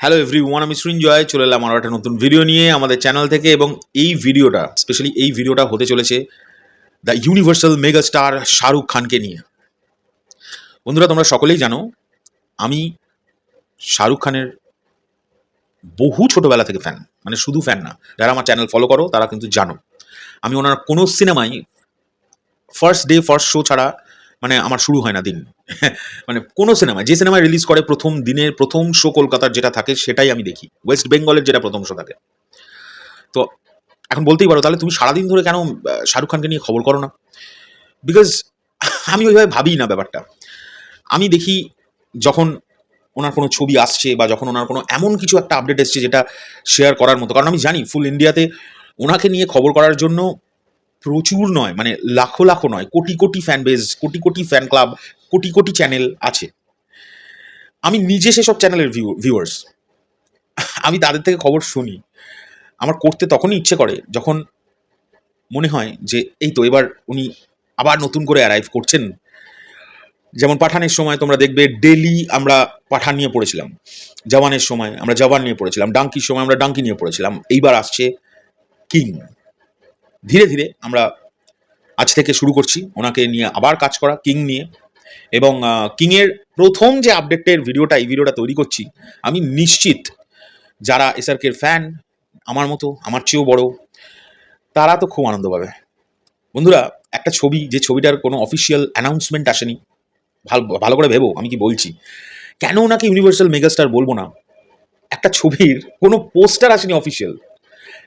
Hello every one আমি সৃঞ্জয়, চলে এলাম আরও একটা নতুন ভিডিও নিয়ে আমাদের চ্যানেল থেকে এবং এই ভিডিওটা স্পেশালি এই ভিডিওটা হতে চলেছে the universal mega star Shahrukh খানকে নিয়ে। বন্ধুরা, তোমরা সকলেই জানো, আমি শাহরুখ খানের বহু ছোটবেলা থেকে ফ্যান মানে শুধু ফ্যান না, যারা আমার চ্যানেল ফলো করো, তারা কিন্তু জানো। আমি ওনার কোনো সিনেমায় ফার্স্ট ডে ফার্স্ট শো ছাড়া মানে আমার শুরু হয় না দিন। মানে কোনো সিনেমা যে সিনেমা রিলিজ করে প্রথম দিনের প্রথম শো কলকাতার যেটা থাকে সেটাই আমি দেখি। ওয়েস্ট বেঙ্গলের যেটা প্রথম শো থাকে। তো এখন বলতেই পারো, তাহলে তুমি সারাদিন ধরে কেন শাহরুখ খানকে নিয়ে খবর করো না? বিকজ আমি ওইভাবে ভাবি না ব্যাপারটা। আমি দেখি যখন ওনার কোনো ছবি আসছে বা যখন ওনার কোনো এমন কিছু একটা আপডেট এসছে যেটা শেয়ার করার মতো। কারণ আমি জানি ফুল ইন্ডিয়াতে ওনাকে নিয়ে খবর করার জন্য প্রচুর নয় মানে লাখো লাখো নয়, crore crore fan base crore crore fan club crore crore channel আছে। আমি নিজে সেসব চ্যানেলের ভিউ ভিউয়ার্স আমি তাদের থেকে খবর শুনি। আমার করতে তখনই ইচ্ছে করে যখন মনে হয় যে, এই তো এবার উনি আবার নতুন করে অ্যারাইভ করছেন। যেমন পাঠানের সময় তোমরা দেখবে ডেলি আমরা পাঠান নিয়ে পড়েছিলাম, জওয়ানের সময় আমরা জওয়ান নিয়ে পড়েছিলাম ডাঙ্কির সময় আমরা ডাঙ্কি নিয়ে পড়েছিলাম, এইবার আসছে কিং ধীরে ধীরে আমরা আজ থেকে শুরু করছি। ওনাকে নিয়ে আবার কাজ করা, কিং নিয়ে। এবং কিংয়ের প্রথম যে আপডেটের ভিডিওটা, এই ভিডিওটা তৈরি করছি, আমি নিশ্চিত যারা এসআরকের ফ্যান আমার মতো, আমার চেয়েও বড়, তারা তো খুব আনন্দ পাবে। বন্ধুরা, একটা ছবি, যে ছবিটার কোনো অফিসিয়াল অ্যানাউন্সমেন্ট আসেনি, ভালো ভালো করে ভেবো, আমি কি বলছি? কেন ওনাকে ইউনিভার্সাল মেগাস্টার বলব না? একটা ছবির কোনো পোস্টার আসেনি অফিসিয়াল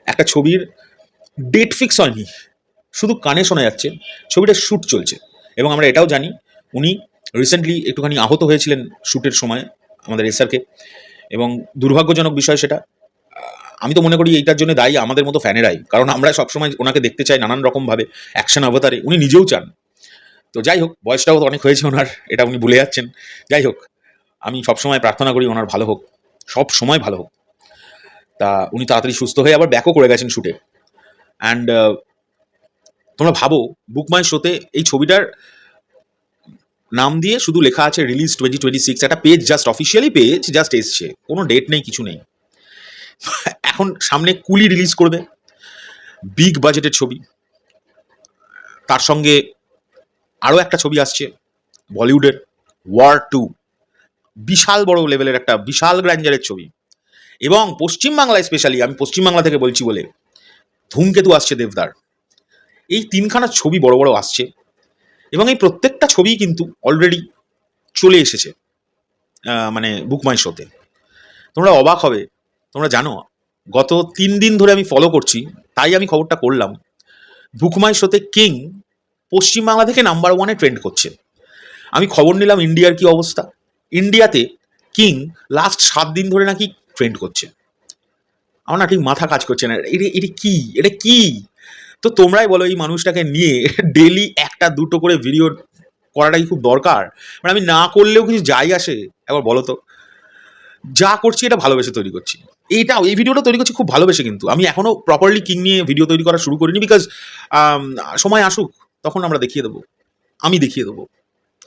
একটা ছবির ডেট ফিক্স হয়নি। শুধু কানে শোনা যাচ্ছে ছবিটার শ্যুট চলছে। এবং আমরা এটাও জানি, উনি রিসেন্টলি একটুখানি আহত হয়েছিলেন শ্যুটের সময় আমাদের এসআরকে এবং দুর্ভাগ্যজনক বিষয় সেটা, আমি তো মনে করি এইটার জন্য দায়ী আমাদের মতো ফ্যানেরাই। কারণ আমরা সবসময় ওনাকে দেখতে চাই নানান রকমভাবে অ্যাকশন অবতারে উনি নিজেও চান। তো যাই হোক, বয়সটাও তো অনেক হয়েছে ওনার, এটা উনি ভুলে যাচ্ছেন। যাই হোক, আমি সবসময় প্রার্থনা করি ওনার ভালো হোক সব সময় ভালো হোক। তা উনি তাড়াতাড়ি সুস্থ হয়ে আবার ব্যাকও করে গেছেন শুটে অ্যান্ড তোমরা ভাবো বুক মাই শোতে এই ছবিটার নাম দিয়ে শুধু লেখা আছে রিলিজ টোয়েন্টি টোয়েন্টি সিক্স একটা page just officially page just এসছে। কোনো ডেট নেই, কিছু নেই। এখন সামনে কুলি রিলিজ করবে। বিগ বাজেটের ছবি। তার সঙ্গে আরও একটা ছবি আসছে বলিউডের ওয়ার টু বিশাল বড় লেভেলের একটা, বিশাল গ্র্যান্ডারের ছবি। এবং পশ্চিমবাংলায় স্পেশালি আমি পশ্চিমবাংলা থেকে বলছি বলে ধূমকেতু আসছে দেবদার। এই তিনখানা ছবি বড় বড় আসছে এবং এই প্রত্যেকটা ছবি কিন্তু অলরেডি চলে এসেছে মানে বুকমাই শোতে তোমরা অবাক হবে, তোমরা জানো, গত তিন দিন ধরে আমি ফলো করছি, তাই আমি খবরটা করলাম বুকমাই শোতে কিং পশ্চিমবাংলা থেকে নাম্বার ওয়ানে ট্রেন্ড করছে। আমি খবর নিলাম ইন্ডিয়ার কি অবস্থা? ইন্ডিয়াতে কিং লাস্ট সাত দিন ধরে নাকি ট্রেন্ড করছে। আমার না ঠিক মাথা কাজ করছে না। এটা এটা কি? এটা কি? তো তোমরাই বলো এই মানুষটাকে নিয়ে ডেলি একটা, দুটো করে ভিডিও করাটাই খুব দরকার? মানে আমি না করলেও কিছু যাই আসে, একবার বলো তো। যা করছি এটা ভালোবেসে তৈরি করছি। এইটা, এই ভিডিওটা তৈরি করছি খুব ভালোবেসে কিন্তু। আমি এখনও প্রপারলি কিং নিয়ে ভিডিও তৈরি করা শুরু করিনি বিকজ সময় আসুক, তখন আমরা দেখিয়ে দেবো। আমি দেখিয়ে দেবো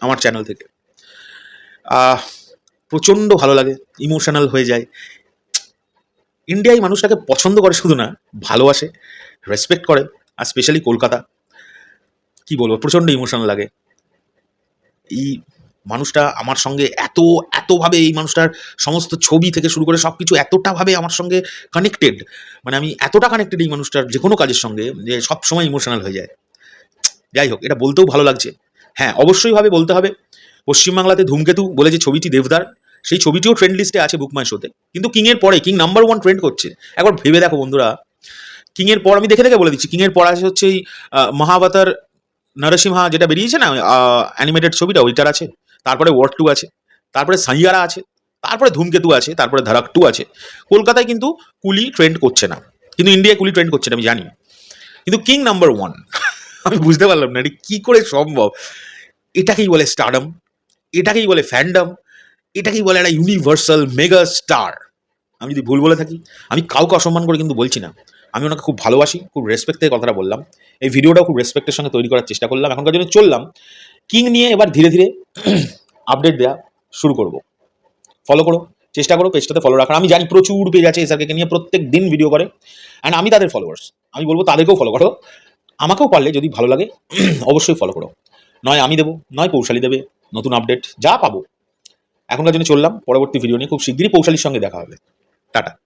আমার চ্যানেল থেকে। প্রচণ্ড ভালো লাগে ইমোশনাল হয়ে যায়। ইন্ডিয়ায় মানুষটাকে পছন্দ করে শুধু না, ভালোবাসে রেসপেক্ট করে, আর স্পেশালি কলকাতা। কি বলব, প্রচণ্ড ইমোশনাল লাগে। এই মানুষটা আমার সঙ্গে এত, এতভাবে এই মানুষটার সমস্ত ছবি থেকে শুরু করে সব কিছু এতটাভাবে আমার সঙ্গে কানেক্টেড মানে আমি এতটা কানেক্টেড এই মানুষটার যে কোনো কাজের সঙ্গে যে সব সময় ইমোশনাল হয়ে যায়। যাই হোক, এটা বলতেও ভালো লাগছে। হ্যাঁ অবশ্যই ভাবে বলতে হবে। পশ্চিমবাংলাতে ধূমকেতু বলে যে ছবিটি দেবদার সেই ছবিটিও ট্রেন্ড লিস্টে আছে বুকমাই শোতে কিন্তু কিংয়ের পরে কিং নাম্বার ওয়ান ট্রেন্ড করছে। একবার ভেবে দেখো বন্ধুরা কিংয়ের পর আমি দেখে দেখে বলে দিচ্ছি কিংয়ের পর আছে হচ্ছে এই মহাবতার নরসিংহা যেটা বেরিয়েছে না অ্যানিমেটেড ছবিটা, ওইটার আছে। তারপরে ওয়ার্ড টু আছে, তারপরে সাইয়ারা আছে, তারপরে ধূমকেতু আছে, তারপরে ধারাক টু আছে। কলকাতায় কিন্তু কুলি ট্রেন্ড করছে না। কিন্তু ইন্ডিয়ায় কুলি ট্রেন্ড করছে না, আমি জানি। কিন্তু কিং নাম্বার ওয়ান আমি বুঝতে পারলাম না, এটা কি করে সম্ভব? এটাকেই বলে স্টারডম এটাকেই বলে ফ্যান্ডম এটাকেই বলে একটা ইউনিভার্সাল মেগা স্টার আমি যদি ভুল বলে থাকি, আমি কাউকে অসম্মান করে কিন্তু বলছি না। আমি ওনাকে খুব ভালোবাসি, খুব রেসপেক্ট থেকে কথাটা বললাম। এই ভিডিওটা খুব রেসপেক্টের সঙ্গে তৈরি করার চেষ্টা করলাম। এখনকার জন্য চললাম। কিং নিয়ে এবার ধীরে ধীরে আপডেট দেওয়া শুরু করব। ফলো করো, চেষ্টা করো পেজটাতে ফলো রাখার। আমি জানি প্রচুর পেজ আছে এসআরকে নিয়ে, প্রত্যেক দিন ভিডিও করে। অ্যান্ড আমি তাদের ফলোয়ার্স আমি বলব তাদেরকেও ফলো করো। আমাকেও পারলে যদি ভালো লাগে, অবশ্যই ফলো করো। নয় আমি দেবো, নয় কৌশালী দেবে। নতুন আপডেট যা পাবো। এখনকার জন্য চললাম। পরবর্তী ভিডিও নিয়ে খুব শীঘ্রই পৌশালির সঙ্গে দেখা হবে। টাটা।